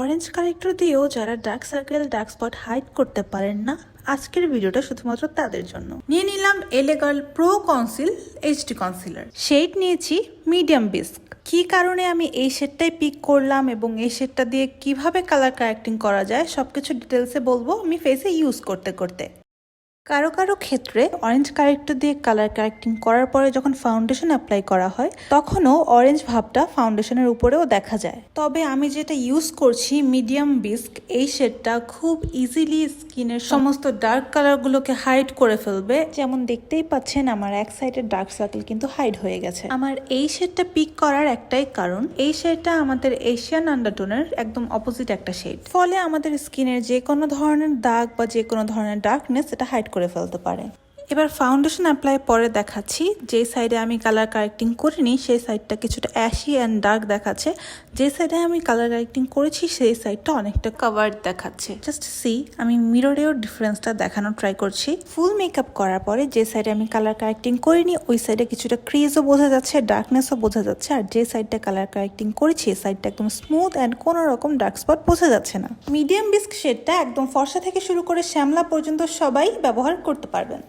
Orange corrector দিয়েও যারা dark circle dark spot hide করতে পারেন না, আজকের ভিডিওটা শুধুমাত্র তাদের জন্য। নিয়ে নিলাম L A Girl pro conceal HD concealer shade নিয়েছি মিডিয়াম বিস্ক কি কারণে আমি এই শেডটাই পিক করলাম এবং এই শেডটা দিয়ে কীভাবে কালার কারেক্টিং করা যায়, সবকিছু ডিটেলসে বলব আমি ফেসে ইউজ করতে করতে। কারও কারও ক্ষেত্রে অরেঞ্জ কারেক্টর দিয়ে কালার কারেক্টিং করার পরে যখন ফাউন্ডেশন অ্যাপ্লাই করা হয়, তখনও অরেঞ্জ ভাবটা ফাউন্ডেশনের উপরেও দেখা যায়। তবে আমি যেটা ইউজ করছি মিডিয়াম বিস্ক এই শেডটা খুব ইজিলি স্কিনের সমস্ত ডার্ক কালারগুলোকে হাইড করে ফেলবে। যেমন দেখতেই পাচ্ছেন আমার এক সাইডের ডার্ক সার্কেল কিন্তু হাইড হয়ে গেছে। আমার এই শেডটা পিক করার একটাই কারণ, এই শেডটা আমাদের এশিয়ান আন্ডারটোনের একদম অপোজিট একটা শেড ফলে আমাদের স্কিনের যে কোনো ধরনের দাগ বা যে কোনো ধরনের ডার্কনেস এটা হাইড করে ফেলতে পারে। এবার ফাউন্ডেশন অ্যাপ্লাই পরে দেখাচ্ছি। যে সাইডে আমি কালার কারেক্টিং করিনি, সেই সাইডটা কিছুটা অ্যাশি অ্যান্ড ডার্ক দেখাচ্ছে। যে সাইডে আমি কালার কারেক্টিং করেছি, সেই সাইডটা অনেকটা কাভার দেখাচ্ছে। জাস্ট সি আমি মিররেও ডিফারেন্সটা দেখানোর ট্রাই করছি। ফুল মেকআপ করার পরে যে সাইডে আমি কালার কারেক্টিং করিনি, ওই সাইডে কিছুটা ক্রিজও বোঝা যাচ্ছে ডার্কনেসও বোঝা যাচ্ছে। আর যে সাইডটা কালার কারেক্টিং করেছি সাইডটা একদম স্মুথ অ্যান্ড কোনো রকম ডার্ক স্পট বোঝা যাচ্ছে না। মিডিয়াম বিস্ক শেডটা একদম ফর্সা থেকে শুরু করে শ্যামলা পর্যন্ত সবাই ব্যবহার করতে পারবেন।